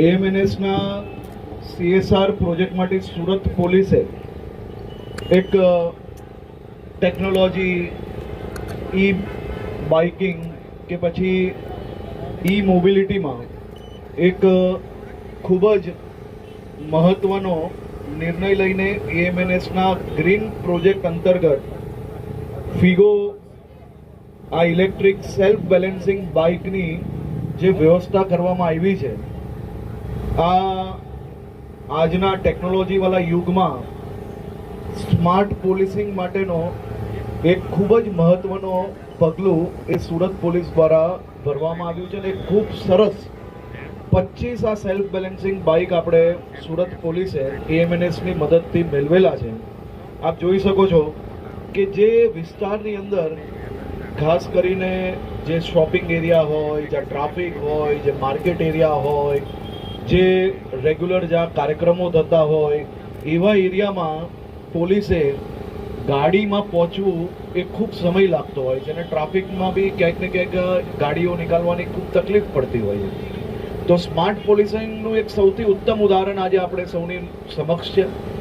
એએમએનએસના CSR project માટે સુરત પોલીસે એક ટેકનોલોજી ઈ બાઇકિંગ કે પછી ઈ મોબિલિટીમાં એક ખૂબ જ મહત્ત્વનો નિર્ણય લઈને એએમએનએસના ગ્રીન પ્રોજેક્ટ અંતર્ગત ફિગો, આ ઇલેક્ટ્રિક સેલ્ફ બેલેન્સિંગ બાઇકની જે વ્યવસ્થા કરવામાં આવી છે આ આજના ટેકનોલોજીવાળા યુગમાં સ્માર્ટ પોલીસિંગ માટેનો એક ખૂબ જ મહત્વનો પગલું એ સુરત પોલીસ દ્વારા ભરવામાં આવ્યું છે અને ખૂબ સરસ પચીસ આ સેલ્ફ બેલેન્સિંગ બાઇક આપણે સુરત પોલીસે એએમએનએસની મદદથી મેળવેલા છે. આપ જોઈ શકો છો કે જે વિસ્તારની અંદર ખાસ કરીને જે શોપિંગ એરિયા હોય, જ્યાં ટ્રાફિક હોય, જે માર્કેટ એરિયા હોય જે રેગ્યુલર જ્યાં કાર્યક્રમો થતા હોય, એવા એરિયામાં પોલીસે ગાડીમાં પહોંચવું એ ખૂબ સમય લાગતો હોય છે અને ટ્રાફિકમાં બી ક્યાંક ને ક્યાંક ગાડીઓ નીકાળવાની ખૂબ તકલીફ પડતી હોય છે. તો સ્માર્ટ પોલીસિંગનું એક સૌથી ઉત્તમ ઉદાહરણ આજે આપણે સૌની સમક્ષ છે.